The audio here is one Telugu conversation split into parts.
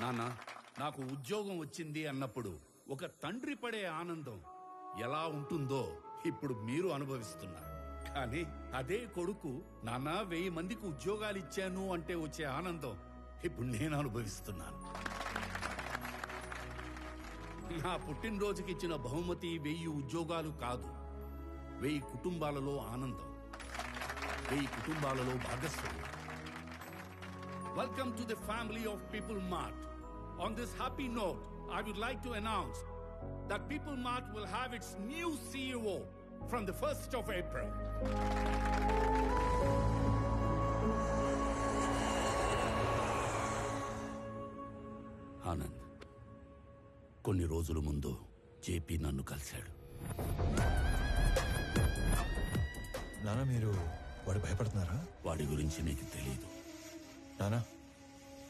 నాన్న నాకు ఉద్యోగం వచ్చింది అన్నప్పుడు ఒక తండ్రి పడే ఆనందం ఎలా ఉంటుందో ఇప్పుడు మీరు అనుభవిస్తున్నారు. కానీ అదే కొడుకు నాన్న వెయ్యి మందికి ఉద్యోగాలు ఇచ్చాను అంటే వచ్చే ఆనందం ఇప్పుడు నేను అనుభవిస్తున్నాను. నా పుట్టినరోజుకి ఇచ్చిన బహుమతి వెయ్యి ఉద్యోగాలు కాదు వెయ్యి కుటుంబాలలో ఆనందం వెయ్యి కుటుంబాలలో భాగస్వామ్యం. Welcome to the family of People Mart On this happy note, I would like to announce that People Mart will have its new CEO from the 1st of April. Anand కొన్ని రోజుల ముందు జేపీ నన్ను కలిశాడు నాన్న మీరు వాడు భయపడుతున్నారా వాడి గురించి నీకు తెలియదు నానా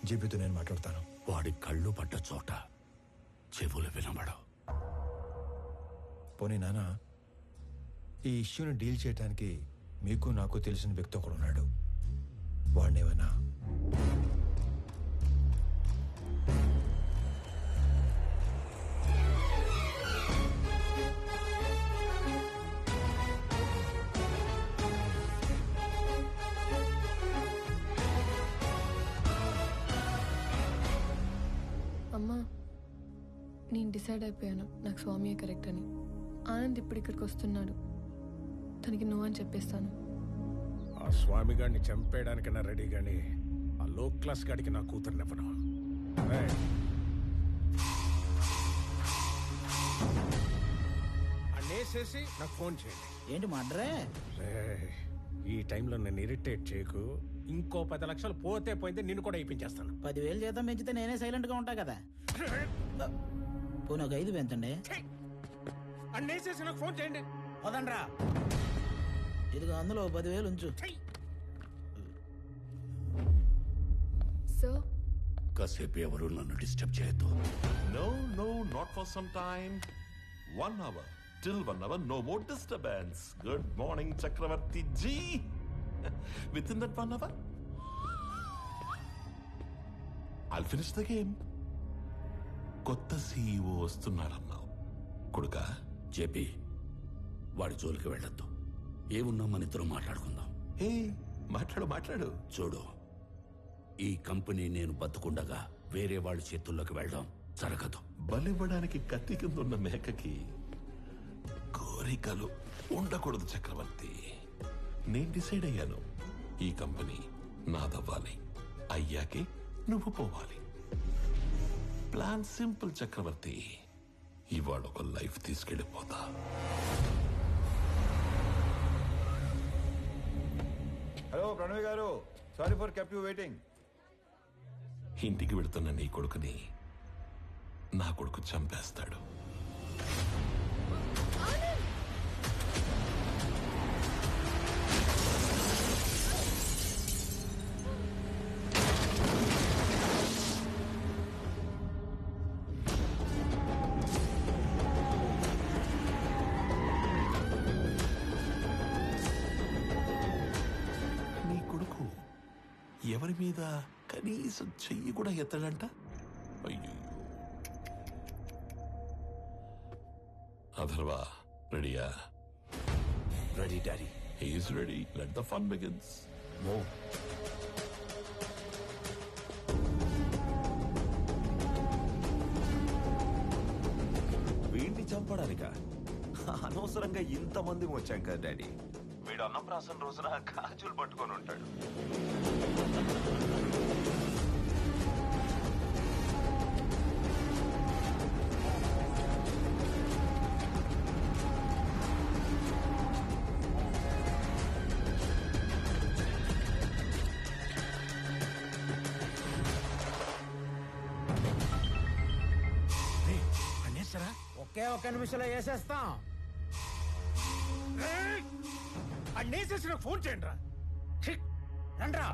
జీపీతో నేను మాట్లాడతాను వాడి కళ్ళు పడ్డ చోట చెవులు వినబడవు. పోనీ నాన్న ఈ ఇష్యూని డీల్ చేయడానికి మీకు నాకు తెలిసిన వ్యక్తి ఒకడు ఉన్నాడు వాడినేమైనా నేను డిసైడ్ అయిపోయాను నాకు స్వామియే కరెక్ట్ అని. ఆనంద్ ఇప్పుడు ఇక్కడికి వస్తున్నాడు. తనకి నువ్వు అని చెప్పేస్తాను. ఆ స్వామి గారిని చంపేయడానికైనా రెడీ గాని ఆ లో క్లాస్ గాడికి నా కూతురునివ్వను ఏయ్. అన్నేసేసి నాకు ఫోన్ చేయండి. ఏంటి మడ్రే ఈ టైంలో నేను ఇరిటేట్ చేయకు. ఇంకో పది లక్షలు పోతే పోయింది నిన్ను కూడా ఇప్పించేస్తాను. పదివేలు జీతం పెంచితే నేనే సైలెంట్గా ఉంటా కదా. నాకు నాకు ఐదు పెంచండి వదండ్రా ఇదిగో అందులో పదివేలు ఉంచు. కాసేపు ఎవరు నన్ను డిస్టర్బ్ చేయొద్దు. No no not for some time one hour till one hour no more disturbance good morning Chakravarthi ji with in that one hour I'll finish the game కొత్త సీఈఓ వస్తున్నారన్నావు. కొడుకా? జేపీ వాడి జోలికి వెళ్ళొద్దు. ఏమున్నా మన ఇద్దరం మాట్లాడుకుందాం. ఏ మాట్లాడు మాట్లాడు. చూడు ఈ కంపెనీ నేను బతుకుండగా వేరే వాళ్ళ చేతుల్లోకి వెళ్ళడం జరగదు. బలివ్వడానికి కత్తి కింద ఉన్న మేకకి కోరికలు ఉండకూడదు చక్రవర్తి. నేను డిసైడ్ అయ్యాను. ఈ కంపెనీ నాదవ్వాలి. అయ్యాకే నువ్వు పోవాలి. Plan simple Chakravarthi. ఇవాళ ఒక లైఫ్ తీసుకెళ్ళిపోతా. హలో ప్రణవి గారు. Sorry for keep you waiting ఇంటికి వెళుతున్న నీ కొడుకుని నా కొడుకు చంపేస్తాడు. ఎవరి మీద కనీసం చెయ్యి కూడా ఎత్తడంట? అయ్యో అథర్వా రెడీయా? Ready daddy he's ready let the fun begins మో వీడిని చంపడానిక? అనవసరంగా ఇంతమంది వచ్చాం కదా డాడీ వీడు అన్నప్రాసన రోజున కాజులు పట్టుకొని ఉంటాడు. ఒకే ఒక్క నిమిషంలో వేసేస్తాం. అన్నేసేసి నాకు ఫోన్ చేయండి రా రండి రా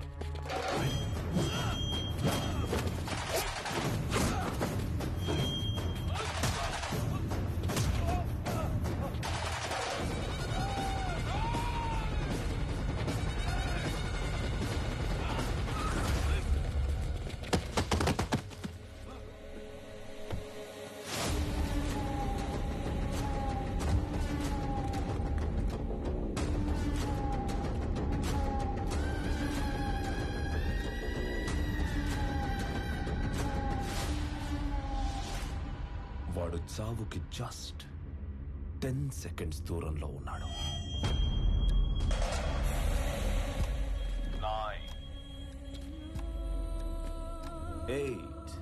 వాడు చావుకి జస్ట్ టెన్ సెకండ్స్ దూరంలో ఉన్నాడు. Nine eight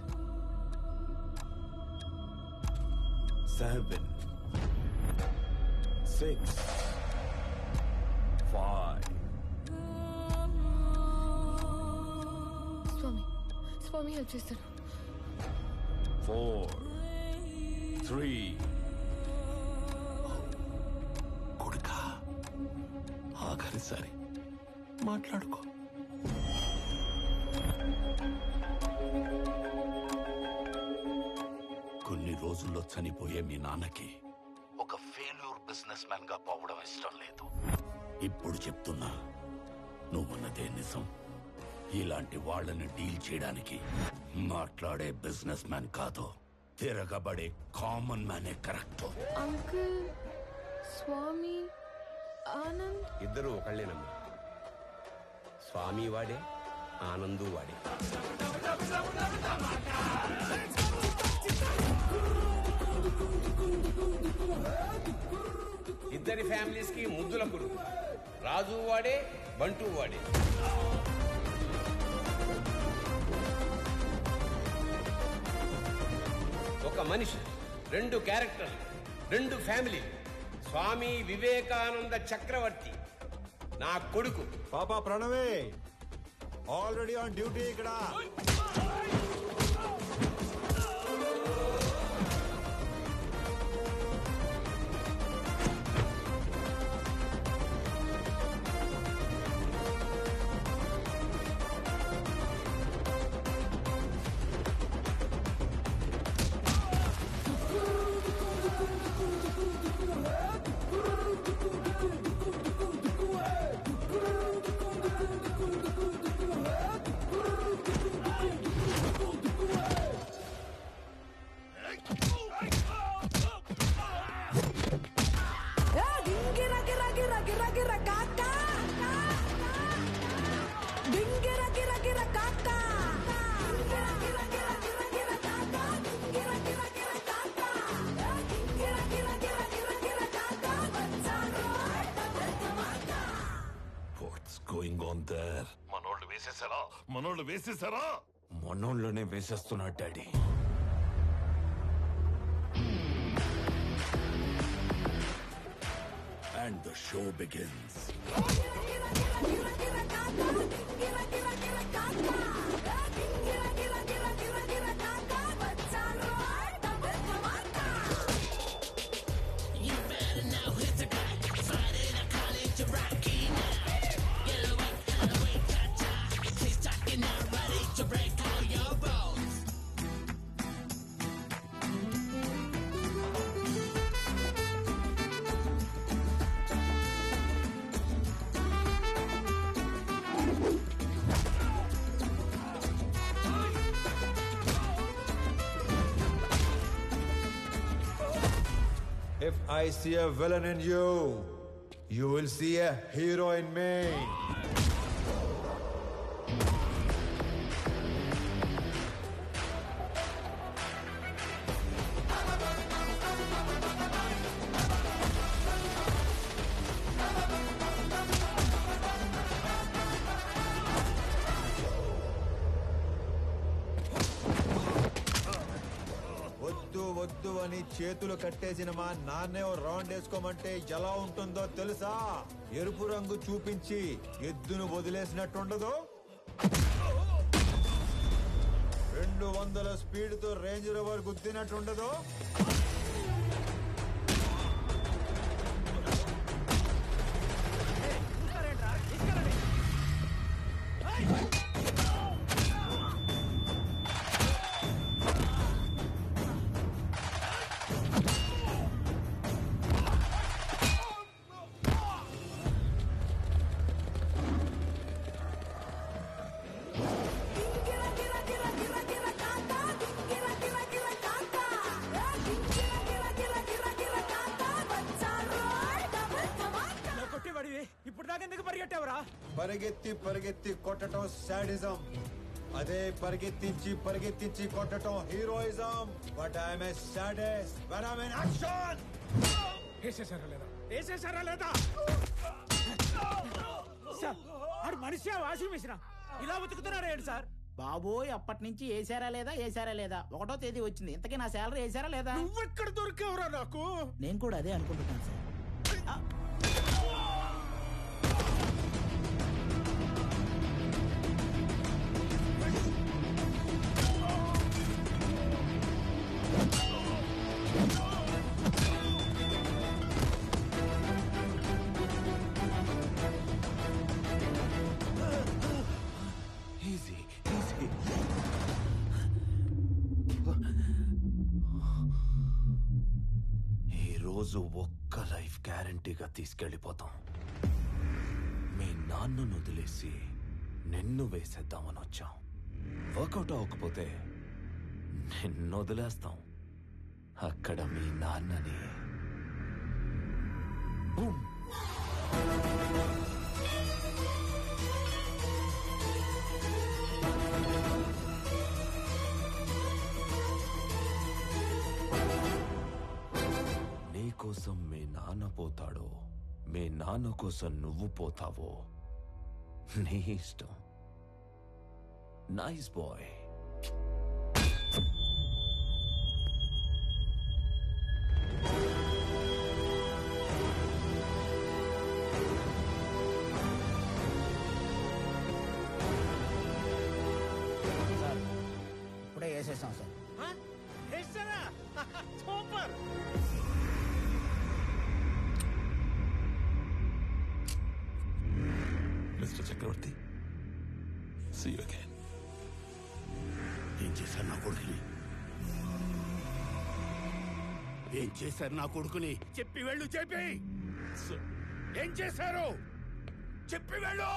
seven six five Swami Swami help four three. కొడుక ఆఖరిసారి మాట్లాడుకో. కొన్ని రోజుల్లో చనిపోయే మీ నాన్నకి ఒక ఫెయిల్యూర్ బిజినెస్ మ్యాన్గా పోవడం ఇష్టం లేదు. ఇప్పుడు చెప్తున్నా నువ్వున్నదే నిజం. ఇలాంటి వాళ్ళని డీల్ చేయడానికి మాట్లాడే బిజినెస్ మ్యాన్ కాదు. తిరగబడే కామన్ మ్యానే కరెక్ట్ అంకుల్ స్వామి ఆనంద్. ఇద్దరు ఒకళ్ళేనమ్మా. స్వామి వాడే ఆనందు వాడే. ఇద్దరి ఫ్యామిలీస్కి ముద్దుల పురుగు రాజు వాడే బంటు వాడే. ఒక మనిషి రెండు క్యారెక్టర్లు రెండు ఫ్యామిలీలు స్వామి వివేకానంద చక్రవర్తి నా కొడుకు. పాపా ప్రణవే ఆల్రెడీ ఆన్ డ్యూటీ ఇక్కడ. మనోళ్ళు వేసేసారా మనోళ్ళనే వేసేస్తున్నాడు daddy and the show begins If I see a villain in you, you will see a hero in me. వద్దు వద్దు అని చేతులు కట్టేసిన మా నాన్నే రౌండ్ వేసుకోమంటే ఎలా ఉంటుందో తెలుసా? ఎరుపు రంగు చూపించి ఎద్దును వదిలేసినట్టుండదు. రెండు వందల స్పీడ్తో రేంజ్ రోవర్ గుద్దినట్టుండదు. పరిగెత్తి పరిగెత్తి కొట్టడం శాడిజం. అదే పరిగెత్తించి పరిగెత్తించి కొట్టడం heroism. But I'm saddest when I'm in action వేసేసారా లేదా? వేసేసారా లేదా? సార్ ఆడు మనిషి వాషింగ్ మిషన్? ఇలా ఉతుకుతున్నాడు ఏంటి సార్? బాబోయ్ అప్పటి నుంచి వేసారా లేదా? వేసారా లేదా? ఒకటో తేదీ వచ్చింది. ఇంతకీ నా శాలరీ వేసారా లేదా? నువ్వెక్కడ దొరికేవరా నాకు? నేను కూడా అదే అనుకుంటున్నాను సార్. రోజు ఒక్క లైఫ్ గ్యారంటీగా తీసుకెళ్ళిపోతాం. మీ నాన్నను వదిలేసి నిన్ను వేసేద్దామని వచ్చాం. వర్కౌట్ అవ్వకపోతే నిన్ను వదిలేస్తాం. అక్కడ మీ నాన్నని. బూమ్. నాన్న పోతాడో? మీ నాన్న కోసం నువ్వు పోతావో? నీ ఇష్టం. Nice boy mister Chakravarthi see you again ఏం చేశారు నా కొడుకుని? ఏం చేశారు నా కొడుకుని? చెప్పి వెళ్ళు చెప్పి! ఏం చేశారు? చెప్పి వెళ్ళు!